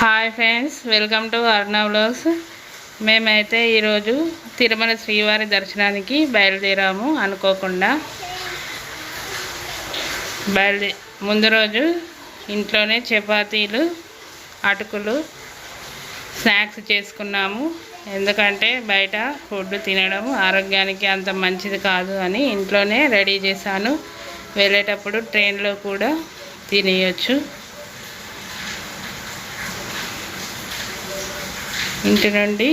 Hi friends welcome to Arna vlogs మేమైతే ఈరోజు తిరుమల శ్రీవారి దర్శనానికి బయలుదేరాము అనుకోకుండా. బయలుదే ముందు రోజు ఇంట్లోనే చపాతీలు అటుకులు స్నాక్స్ చేసుకున్నాము. ఎందుకంటే బయట ఫుడ్ తినడం ఆరోగ్యానికి అంత మంచిది కాదు అని ఇంట్లోనే రెడీ చేశాను. వెళ్ళేటప్పుడు ట్రైన్లో కూడా తినేయచ్చు. ఇంటి నుండి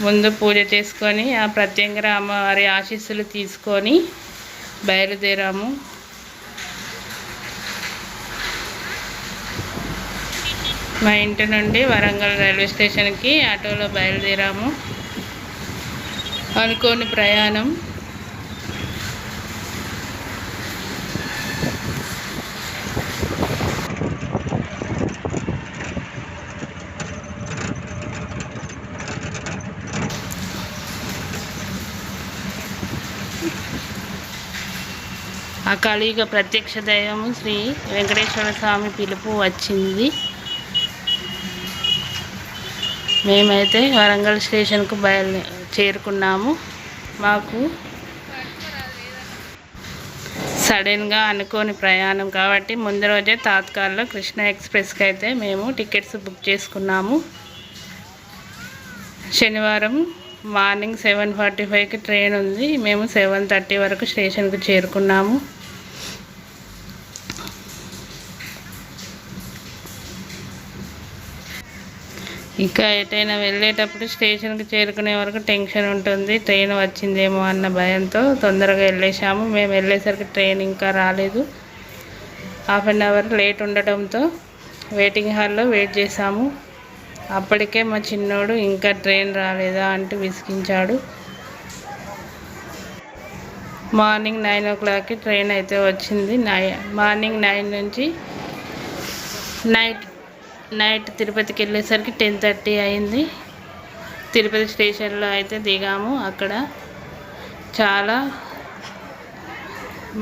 ముందు పూజ చేసుకొని ఆ ప్రత్యంగర అమ్మవారి ఆశీస్సులు తీసుకొని బయలుదేరాము. మా ఇంటి నుండి వరంగల్ రైల్వే స్టేషన్కి ఆటోలో బయలుదేరాము. అనుకోని ప్రయాణం ఆ కలియుగ ప్రత్యక్ష దైవము శ్రీ వెంకటేశ్వర స్వామి పిలుపు వచ్చింది. మేమైతే వరంగల్ స్టేషన్కు బయలు చేరుకున్నాము. మాకు సడన్గా అనుకోని ప్రయాణం కాబట్టి ముందు రోజే తాత్కాల్లో కృష్ణ ఎక్స్ప్రెస్కి అయితే మేము టికెట్స్ బుక్ చేసుకున్నాము. శనివారం మార్నింగ్ సెవెన్ ఫార్టీ ఫైవ్కి ట్రైన్ ఉంది. మేము సెవెన్ థర్టీ వరకు స్టేషన్కి చేరుకున్నాము. ఇంకా ఎటైనా వెళ్ళేటప్పుడు స్టేషన్కి చేరుకునే వరకు టెన్షన్ ఉంటుంది. ట్రైన్ వచ్చిందేమో అన్న భయంతో తొందరగా వెళ్ళేసాము మేము వెళ్ళేసరికి ట్రైన్ ఇంకా రాలేదు. హాఫ్ అన్ అవర్ లేట్ ఉండటంతో వెయిటింగ్ హాల్లో వెయిట్ చేసాము అప్పటికే మా చిన్నోడు ఇంకా ట్రైన్ రాలేదా అంటూ విసిగించాడు. మార్నింగ్ నైన్ ఓ క్లాక్కి ట్రైన్ అయితే వచ్చింది. నై మార్నింగ్ నైన్ నుంచి నైట్ నైట్ తిరుపతికి వెళ్ళేసరికి టెన్ థర్టీ అయింది. తిరుపతి స్టేషన్లో అయితే దిగాము అక్కడ. చాలా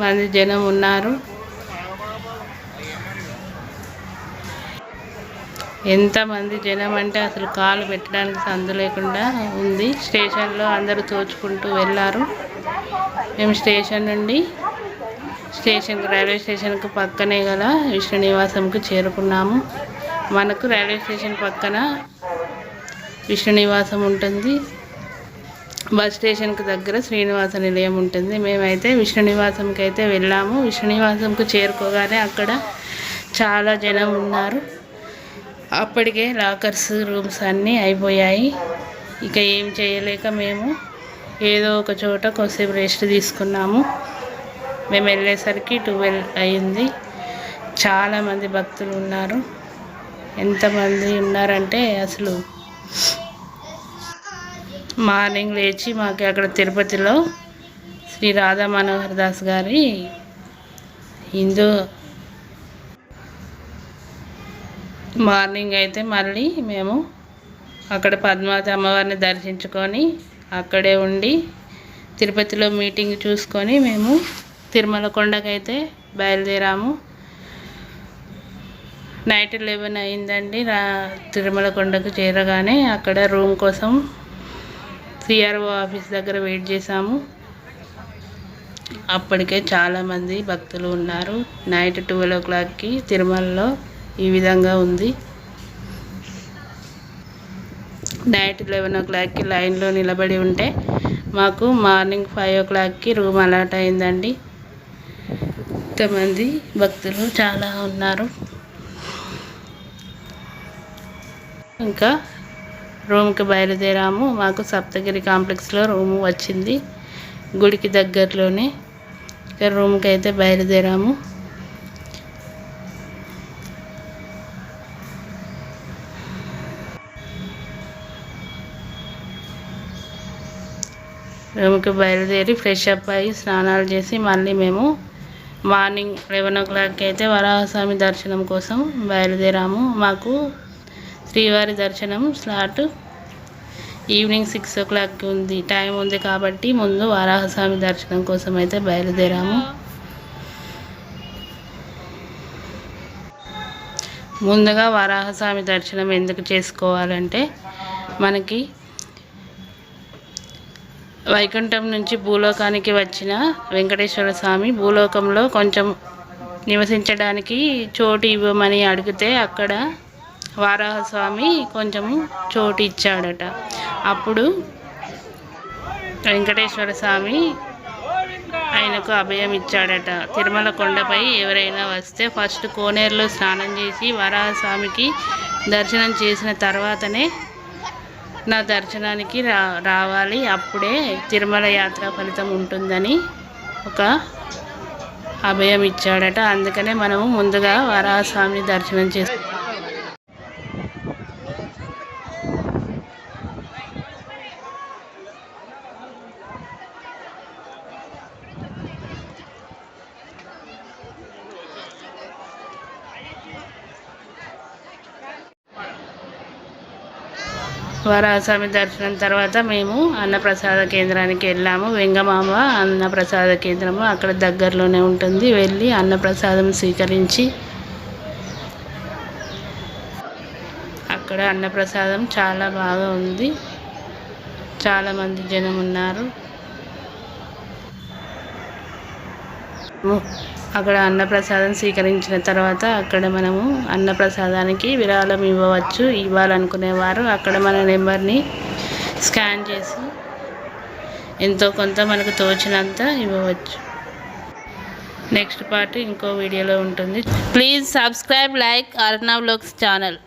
మంది జనం ఉన్నారు. ఎంతమంది జనం అంటే అసలు కాలు పెట్టడానికి సందు లేకుండా ఉంది. స్టేషన్లో అందరూ తోచుకుంటూ వెళ్ళారు. మేము స్టేషన్ నుండి స్టేషన్కి రైల్వే స్టేషన్కి పక్కనే గల విష్ణు నివాసంకు చేరుకున్నాము. మనకు రైల్వే స్టేషన్ పక్కన విష్ణు నివాసం ఉంటుంది. బస్ స్టేషన్కి దగ్గర శ్రీనివాస నిలయం ఉంటుంది. మేమైతే విష్ణు నివాసంకి అయితే వెళ్ళాము. విష్ణు నివాసంకు చేరుకోగానే అక్కడ చాలా జనం ఉన్నారు. అప్పటికే లాకర్స్ రూమ్స్ అన్నీ అయిపోయాయి. ఇక ఏం చేయలేక మేము ఏదో ఒక చోట కొద్దిసేపు రెస్ట్ తీసుకున్నాము. మేము వెళ్ళేసరికి ట్వెల్వ్ అయింది. చాలామంది భక్తులు ఉన్నారు. ఎంతమంది ఉన్నారంటే అసలు మార్నింగ్ లేచి మాకు అక్కడ తిరుపతిలో శ్రీ రాధా మనోహర్ దాస్ గారి హిందూ మార్నింగ్ అయితే మళ్ళీ మేము అక్కడ పద్మావతి అమ్మవారిని దర్శించుకొని అక్కడే ఉండి తిరుపతిలో మీటింగ్ చూసుకొని మేము తిరుమల కొండకైతే బయలుదేరాము. నైట్ లెవెన్ అయిందండి. రా తిరుమల కొండకు చేరగానే అక్కడ రూమ్ కోసం సిఆర్ఓ ఆఫీస్ దగ్గర వెయిట్ చేసాము అప్పటికే చాలామంది భక్తులు ఉన్నారు. నైట్ ట్వెల్వ్ ఓ క్లాక్కి తిరుమలలో ఈ విధంగా ఉంది. నైట్ లెవెన్ ఓ క్లాక్కి లైన్లో నిలబడి ఉంటే మాకు మార్నింగ్ ఫైవ్ ఓ క్లాక్కి రూమ్ అలాట్ అయిందండి. ఇంతమంది భక్తులు చాలా ఉన్నారు. ఇంకా రూమ్కి బయలుదేరాము. మాకు సప్తగిరి కాంప్లెక్స్లో రూమ్ వచ్చింది. గుడికి దగ్గరలోనే ఇక రూమ్కి అయితే బయలుదేరాము. రూమ్కి బయలుదేరి ఫ్రెష్ అప్ అయ్యి స్నానాలు చేసి మళ్ళీ మేము మార్నింగ్ లెవెన్ ఓ క్లాక్కి అయితే వరాహస్వామి దర్శనం కోసం బయలుదేరాము. మాకు శ్రీవారి దర్శనం స్లాట్ ఈవినింగ్ సిక్స్ ఓ క్లాక్కి ఉంది. టైం ఉంది కాబట్టి ముందు వారాహస్వామి దర్శనం కోసం అయితే బయలుదేరాము. ముందుగా వారాహస్వామి దర్శనం ఎందుకు చేసుకోవాలంటే మనకి వైకుంఠం నుంచి భూలోకానికి వచ్చిన వెంకటేశ్వర స్వామి భూలోకంలో కొంచెం నివసించడానికి చోటు ఇవ్వమని అడిగితే అక్కడ వారాహస్వామి కొంచెము చోటు ఇచ్చాడట అప్పుడు వెంకటేశ్వర స్వామి ఆయనకు అభయం ఇచ్చాడట తిరుమల కొండపై ఎవరైనా వస్తే ఫస్ట్ కోనేరులో స్నానం చేసి వరాహస్వామికి దర్శనం చేసిన తర్వాతనే నా దర్శనానికి రా రావాలి. అప్పుడే తిరుమల యాత్ర ఫలితం ఉంటుందని ఒక అభయం ఇచ్చాడట అందుకనే మనము ముందుగా వరాహస్వామిని దర్శనం చేస్తాం వరాహస్వామి దర్శనం తర్వాత మేము అన్నప్రసాద కేంద్రానికి వెళ్ళాము. వెంగమామ అన్నప్రసాద కేంద్రము అక్కడ దగ్గరలోనే ఉంటుంది. వెళ్ళి అన్నప్రసాదం స్వీకరించి అక్కడ అన్నప్రసాదం చాలా బాగా ఉంది. చాలామంది జనం ఉన్నారు. అక్కడ అన్నప్రసాదం స్వీకరించిన తర్వాత అక్కడ మనము అన్నప్రసాదానికి విరాళం ఇవ్వవచ్చు ఇవ్వాలనుకునేవారు. అక్కడ మన నెంబర్ని స్కాన్ చేసి ఎంతో కొంత మనకు తోచినంత ఇవ్వవచ్చు. నెక్స్ట్ పార్ట్ ఇంకో వీడియోలో ఉంటుంది. Please subscribe like Arnav vlogs channel.